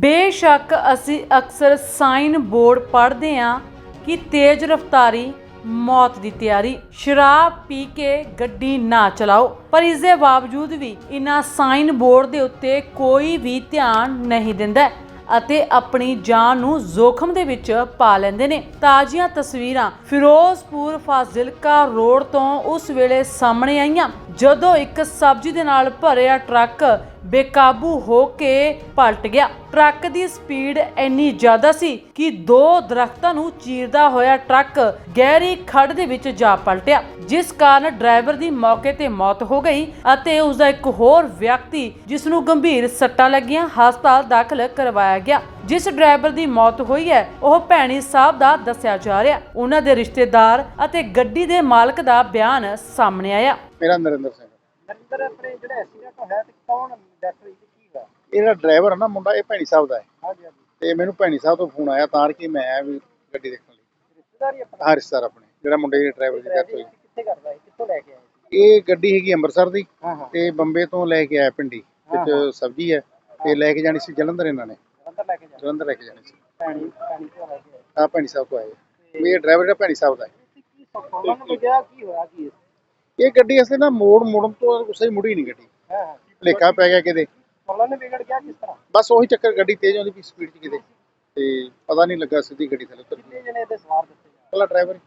ਬੇਸ਼ੱਕ ਅਸੀਂ ਅਕਸਰ ਸਾਈਨ ਬੋਰਡ ਪੜ੍ਹਦੇ ਹਾਂ ਕਿ ਤੇਜ਼ ਰਫ਼ਤਾਰੀ ਮੌਤ ਦੀ ਤਿਆਰੀ, ਸ਼ਰਾਬ ਪੀ ਕੇ ਗੱਡੀ ਨਾ ਚਲਾਓ। ਪਰ ਇਸ ਦੇ ਬਾਵਜੂਦ ਵੀ ਇਨ੍ਹਾਂ ਸਾਈਨ ਬੋਰਡ ਦੇ ਉੱਤੇ ਕੋਈ ਵੀ ਧਿਆਨ ਨਹੀਂ ਦਿੰਦਾ। ਅਤੇ ਆਪਣੀ ਜਾਨ ਨੂੰ ਜ਼ੋਖਮ ਦੇ ਵਿੱਚ ਪਾ ਲੈਂਦੇ ਨੇ। ਤਾਜ਼ੀਆਂ ਤਸਵੀਰਾਂ ਫਿਰੋਜ਼ਪੁਰ ਫਾਜ਼ਿਲਕਾ ਰੋਡ ਤੋਂ ਉਸ ਵੇਲੇ ਸਾਹਮਣੇ ਆਈਆਂ, ਜਦੋਂ ਇੱਕ ਸਬਜ਼ੀ ਦੇ ਨਾਲ ਭਰਿਆ ਟਰੱਕ ਬੇਕਾਬੂ ਹੋ ਕੇ ਪਲਟ ਗਿਆ। ਟਰੱਕ ਦੀ ਸਪੀਡ ਇੰਨੀ ਜ਼ਿਆਦਾ ਸੀ ਕਿ ਦੋ ਦਰਖਤਾਂ ਨੂੰ ਚੀਰਦਾ ਹੋਇਆ ਟਰੱਕ ਗਹਿਰੀ ਖੱਡ ਦੇ ਵਿੱਚ ਜਾ ਪਲਟਿਆ, ਜਿਸ ਕਾਰਨ ਡਰਾਈਵਰ ਦੀ ਮੌਕੇ ਤੇ ਮੌਤ ਹੋ ਗਈ ਅਤੇ ਉਸ ਦਾ ਇੱਕ ਹੋਰ ਵਿਅਕਤੀ, ਜਿਸ ਨੂੰ ਗੰਭੀਰ ਸੱਟਾਂ ਲੱਗੀਆਂ, ਹਸਪਤਾਲ ਦਾਖਲ ਕਰਵਾਇਆ ਗਿਆ ਜਿਸ ਡਰਾਈਵਰ ਦੀ ਮੌਤ ਹੋਈ ਹੈ ਉਹ ਭੈਣੀ ਸਾਹਿਬ ਦਾ ਦੱਸਿਆ ਜਾ ਰਿਹਾ ਉਹਨਾਂ ਦੇ ਰਿਸ਼ਤੇਦਾਰ ਅਤੇ ਗੱਡੀ ਦੇ ਮਾਲਕ ਦਾ ਬਿਆਨ ਸਾਹਮਣੇ ਆਇਆ। ਮੇਰਾ ਨਰਿੰਦਰ ਸਿੰਘ ਨਰਿੰਦਰ ਆਪਣੇ ਜਿਹੜਾ ਐਕਸੀਡੈਂਟ ਹੋਇਆ ਤੇ ਕੌਣ ਡੈਥ ਹੋਈ ਤੇ ਕੀ ਹੋਇਆ? ਇਹ ਜਿਹੜਾ ਡਰਾਈਵਰ ਹੈ ਨਾ ਮੁੰਡਾ ਇਹ ਭੈਣੀ ਸਾਹਿਬ ਦਾ ਹੈ। ਹਾਂਜੀ ਹਾਂਜੀ। ਤੇ ਮੈਨੂੰ ਭੈਣੀ ਸਾਹਿਬ ਤੋਂ ਫੋਨ ਆਇਆ ਤਾਂ ਕਿ ਮੈਂ ਆਇਆ ਵੀ ਗੱਡੀ ਦੇਖਣ ਲਈ। ਰਿਸ਼ਤੇਦਾਰੀ ਆਪਣਾ? ਹਾਂ ਰਿਸ਼ਤੇਦਾਰ ਆਪਣੇ। ਜਿਹੜਾ ਮੁੰਡੇ ਦੀ ਡਰਾਈਵਰ ਦੀ ਡੈਥ ਹੋਈ। ਕਿੱਥੇ ਕਰਦਾ ਹੈ ਕਿੱਥੋਂ ਲੈ ਕੇ ਸੀ? ਇਹ ਗੱਡੀ ਹੈਗੀ ਅੰਮ੍ਰਿਤਸਰ ਦੀ ਹਾਂ ਹਾਂ। ਤੇ ਬੰਬੇ ਤੋਂ ਲੈ ਕੇ ਆਇਆ ਪਿੰਡੀ ਵਿੱਚ ਸਬਜ਼ੀ ਹੈ। ਤੇ ਲੈ ਕੇ ਜਾਣੀ ਸੀ ਜਲੰਧਰ ਇਹਨਾਂ ਨੇ। ਅੰਦਰ ਲੈ ਕੇ ਜਾ ਜਲੰਧਰ ਲੈ ਕੇ ਜਾਣੀ ਸੀ ਪਾਣੀ ਪਾਣੀ ਤੋਂ ਲੈ ਕੇ ਆਏ ਆ ਭੈਣੀ ਸਾਹਿਬ ਤੋਂ ਆਏ। ਵੀ ਇਹ ਡਰਾਈਵਰ ਜਿਹੜਾ ਭੈਣੀ ਸਾਹਿਬ ਦਾ ਹੈ। ਤੇ ਕੀ ਸੌਖਾ ਨੂੰ ਗਿਆ ਕੀ ਹੋਇਆ ਕੀ ਇਹ ਗੱਡੀ ਅਸਲੇ ਨਾ ਮੋੜ ਮੁੜਨ ਤੋਂ ਗੁੱਸੇ ਮੁੜੀ ਨਹੀਂ ਗੱਡੀ। ਹਾਂ ਹਾਂ। ਭਲੇਖਾ ਪੈ ਗਿਆ ਕਿਤੇ। ਫਲਾਂ ਨੇ ਵਿਗੜ ਗਿਆ ਕਿਸ ਤਰ੍ਹਾਂ? ਬਸ ਉਹੀ ਚੱਕਰ ਗੱਡੀ ਤੇਜ਼ ਆਉਂਦੀ ਵੀ ਸਪੀਡ 'ਚ ਕਿਤੇ। ਤੇ ਪਤਾ ਨਹੀਂ ਲੱਗਾ ਸਿੱਧੀ ਗੱਡੀ ਥੱਲੇ ਉਤਰ ਕਿੰਨੇ ਜਣੇ ਇਹਦੇ ਸਵਾਰ ਦਿੱਤੇ ਜਾ ਕੱਲਾ ਡਰਾਈਵਰ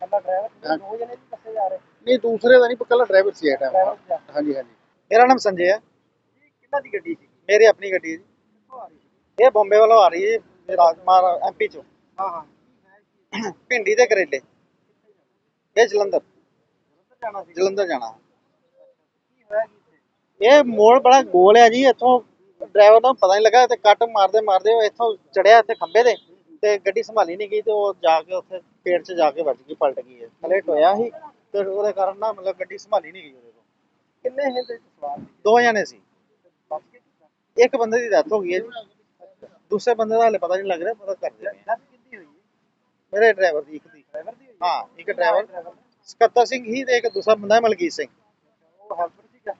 ਕੱਲਾ ਡਰਾਈਵਰ ਦੋ ਜਣੇ ਵੀ ਦੱਸੇ ਜਾ ਰਹੇ? ਨਹੀਂ ਦੂਸਰੇ ਦਾ ਨਹੀਂ ਕੱਲਾ ਡਰਾਈਵਰ ਸੀ ਇਹ ਟਾਈਮ ਡਰਾਈਵਰ ਜਾ ਹਾਂਜੀ ਹਾਂਜੀ। ਮੇਰਾ ਨਾਮ ਸੰਜੇ ਹੈ। ਕਿੰਨਾ ਦੀ ਗੱਡੀ ਸੀ? ਮੇਰੀ ਆਪਣੀ ਗੱਡੀ ਹੈ ਜੀ। ਕਿੱਥੋਂ ਆ ਰਹੀ ਸੀ? ਇਹ ਬੰਬੇ ਵੱਲੋਂ ਆ ਰਹੀ ਹੈ ਰਾਜਮਾਰ ਐਮਪੀ ਚੋਂ। ਹਾਂ ਹਾਂ। ਭਿੰਡੀ ਦੇ ਕਰੇਲੇ। ਇਹ ਜਲੰਧਰ। ਜਲੰਧਰ ਜਾਣਾ। ਇਹ ਮੋੜ ਬੜਾ ਗੋਲ ਹੈ ਜੀ ਇੱਥੋਂ ਡਰਾਈਵਰ ਨੂੰ ਪਤਾ ਨਹੀਂ ਲੱਗਾ ਤੇ ਕੱਟ ਮਾਰਦੇ ਮਾਰਦੇ ਉਹ ਇੱਥੋਂ ਚੜਿਆ ਇੱਥੇ ਖੰਬੇ ਦੇ ਤੇ ਗੱਡੀ ਸੰਭਾਲੀ ਨਹੀਂ ਗਈ ਤੇ ਉਹ ਜਾ ਕੇ ਉੱਥੇ ਪੇੜ 'ਚ ਜਾ ਕੇ ਵੱਜ ਗਈ ਪਲਟ ਗਈ ਹੈ। ਥੱਲੇ ਟੋਇਆ ਸੀ ਤੇ ਉਹਦੇ ਕਾਰਨ ਨਾ ਮਤਲਬ ਗੱਡੀ ਸੰਭਾਲੀ ਨਹੀਂ ਗਈ ਉਹਦੇ ਕੋਲ। ਕਿੰਨੇ ਹਿੰਦ ਸਵਾਰ? ਦੋ ਜਣੇ ਸੀ। ਇੱਕ ਬੰਦੇ ਦੀ ਡੈਥ ਹੋ ਗਈ ਹੈ ਜੀ। ਦੂਸਰੇ ਬੰਦੇ ਦਾ ਹਲੇ ਪਤਾ ਨਹੀਂ ਲੱਗ ਰਿਹਾ ਪਤਾ ਕਰਦੇ ਪਏ ਹਾਂ। ਕਿੰਦੀ ਹੋਈ ਮੇਰੇ ਡਰਾਈਵਰ ਦੀ ਇੱਕ ਦੀ। ਡਰਾਈਵਰ ਦੀ ਹੋਈ ਹਾਂ ਇੱਕ ਡਰਾਈਵਰ ਸਕੱਤਰ ਸਿੰਘ ਹੀ ਤੇ ਇੱਕ ਦੂਸਰਾ ਬੰਦਾ ਹੈ ਮਲਕੀਤ ਸਿੰਘ। ਉਹ ਹੈਲਪਰ ਸੀਗਾ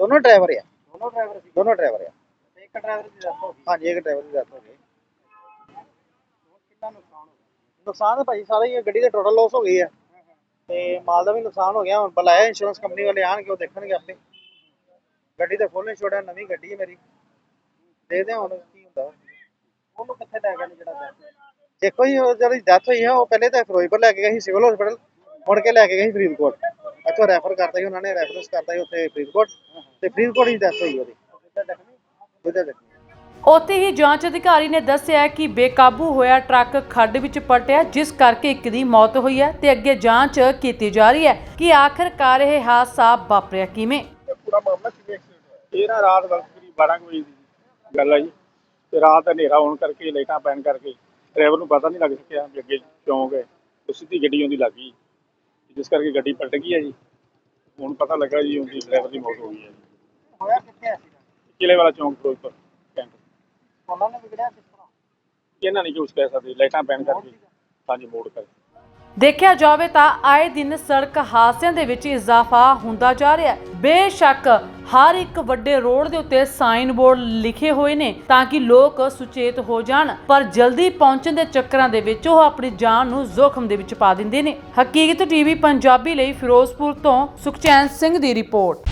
ਦੋਨੋਂ ਡਰਾਈਵਰ ਆ। ਦੋਨੋਂ ਡਰਾਈਵਰ ਸੀ ਦੋਨੋਂ ਡਰਾਈਵਰ ਆ। ਤੇ ਇੱਕ ਡਰਾਈਵਰ ਦੀ ਡੈਥ ਹੋ ਗਈ ਹਾਂਜੀ ਇੱਕ ਡਰਾਈਵਰ ਦੀ ਡੈਥ ਹੋ ਗਈ। ਹੋਰ ਕਿੰਨਾ ਨੁਕਸਾਨ ਹੋ ਗਿਆ ਨੁਕਸਾਨ ਤਾਂ ਭਾਈ ਸਾਰਾ ਹੀ ਹੈ, ਗੱਡੀ ਦਾ ਟੋਟਲ ਲਾਸ ਹੋ ਗਈ ਹੈ ਤੇ ਮਾਲ ਦਾ ਵੀ ਨੁਕਸਾਨ ਹੋ ਗਿਆ ਹੁਣ ਬੁਲਾਇਆ ਇੰਸ਼ੋਰੈਂਸ ਕੰਪਨੀ ਵਾਲੇ ਆਣਗੇ ਉਹ ਦੇਖਣਗੇ ਆਪੇ। ਗੱਡੀ ਤਾਂ ਫੁੱਲ ਇੰਸ਼ੋਰਡ ਨਵੀਂ ਗੱਡੀ ਹੈ ਮੇਰੀ। ਦੇਖਦੇ ਹਾਂ ਹੁਣ ਕੀ ਹੁੰਦਾ? ਉਹਨੂੰ ਕਿੱਥੇ ਲੈ ਗਏ ਨੇ ਜਿਹੜਾ death? ਦੇਖੋ ਜੀ ਉਹ ਜਿਹੜੀ ਡੈਥ ਹੋਈ ਹੈ ਉਹ ਪਹਿਲੇ ਤਾਂ ਫਿਰੋਜ਼ਪੁਰ ਲੈ ਕੇ ਗਏ ਸੀ ਸਿਵਲ ਹਸਪੀਟਲ ਮੁੜ ਕੇ ਲੈ ਕੇ ਗਏ ਸੀ ਫਰੀਦਕੋਟ। ਇੱਥੋਂ ਰੈਫਰ ਕਰਤਾ ਸੀ ਉਹਨਾਂ ਨੇ ਰੈਫਰੈਂਸ ਕਰਤਾ ਸੀ ਉੱਥੇ ਫਰੀਦਕੋਟ। ਤੇ ਫਰੀਦਕੋਟ ਹੀ ਡੈਥ ਹੋਈ ਉਹਦੀ। ਜ਼ਖਮੀ ਉਹਦੇ ਦੇਖੀ ਉੱਥੇ ਹੀ ਜਾਂਚ ਅਧਿਕਾਰੀ ਨੇ ਦੱਸਿਆ ਕਿ ਬੇਕਾਬੂ ਹੋਇਆ ਟਰੱਕ ਖੱਡ ਵਿੱਚ ਪਲਟਿਆ ਜਿਸ ਕਰਕੇ ਇੱਕ ਦੀ ਮੌਤ ਹੋਈ ਹੈ ਤੇ ਅੱਗੇ ਜਾਂਚ ਕੀਤੀ ਜਾ ਰਹੀ ਹੈ ਕਿ ਆਖਰਕਾਰ ਇਹ ਹਾਦਸਾ ਵਾਪਰਿਆ ਕਿਵੇਂ? ਪੂਰਾ ਮਾਮਲਾ ਕਿਵੇਂ ਐਕਸੀਡੈਂਟ ਹੋਇਆ? ਇਹ ਨਾ ਰਾਤ ਵਕਤ ਕਰੀਬ 12 ਕੁ ਵਜੇ ਦੀ ਗੱਲ ਆ ਜੀ। ਤੇ ਰਾਤ ਹਨੇਰਾ ਹੋਣ ਕਰਕੇ ਲਾਈਟਾਂ ਪੈਣ ਕਰਕੇ ਡਰਾਈਵਰ ਨੂੰ ਪਤਾ ਨਹੀਂ ਲੱਗ ਸਕਿਆ ਵੀ ਅੱਗੇ ਚੌਂਕ ਹੈ। ਉਹ ਸਿੱਧੀ ਗੱਡੀ ਆਉਂਦੀ ਲੱਗ ਗਈ। ਜਿਸ ਕਰਕੇ ਗੱਡੀ ਪਲਟ ਗਈ ਹੈ ਜੀ। ਹੁਣ ਪਤਾ ਲੱਗਾ ਜੀ ਉਹਦੀ ਡਰਾਈਵਰ ਦੀ ਮੌਤ ਹੋ ਗਈ ਹੈ ਜੀ। ਹੋਇਆ ਕਿੱਥੇ ਐਕਸੀਡੈਂਟ ਕਿਲੇ ਵਾਲਾ ਚੌਂਕ ਫਿਰੋਜ਼ਪੁਰ ਕੈਂਟ। ਫਲਾਂ ਨੇ ਵਿਗੜਿਆ ਕਿਸ ਤਰ੍ਹਾਂ? ਇਹਨਾਂ ਨਹੀਂ ਕੁਝ ਕਹਿ ਸਕਦੇ ਲਾਈਟਾਂ ਪੈਣ ਕਰਕੇ ਹਾਂਜੀ ਮੋੜ ਕਰਕੇ। ਦੇਖਿਆ ਜਾਵੇ ਤਾਂ ਆਏ ਦਿਨ ਸੜਕ ਹਾਦਸਿਆਂ ਦੇ ਵਿੱਚ ਇਜ਼ਾਫਾ ਹੁੰਦਾ ਜਾ ਰਿਹਾ ਹੈ। ਬੇਸ਼ੱਕ ਹਰ ਇੱਕ ਵੱਡੇ ਰੋਡ ਦੇ ਉੱਤੇ ਸਾਈਨ ਬੋਰਡ ਲਿਖੇ ਹੋਏ ਨੇ ਤਾਂ ਕਿ ਲੋਕ ਸੁਚੇਤ ਹੋ ਜਾਣ, ਪਰ ਜਲਦੀ ਪਹੁੰਚਣ ਦੇ ਚੱਕਰਾਂ ਦੇ ਵਿੱਚ ਉਹ ਆਪਣੀ ਜਾਨ ਨੂੰ ਜ਼ੋਖਮ ਦੇ ਵਿੱਚ ਪਾ ਦਿੰਦੇ ਨੇ। ਹਕੀਕਤ ਟੀਵੀ ਪੰਜਾਬੀ ਲਈ ਫਿਰੋਜ਼ਪੁਰ ਤੋਂ ਸੁਖਚੈਨ ਸਿੰਘ ਦੀ ਰਿਪੋਰਟ।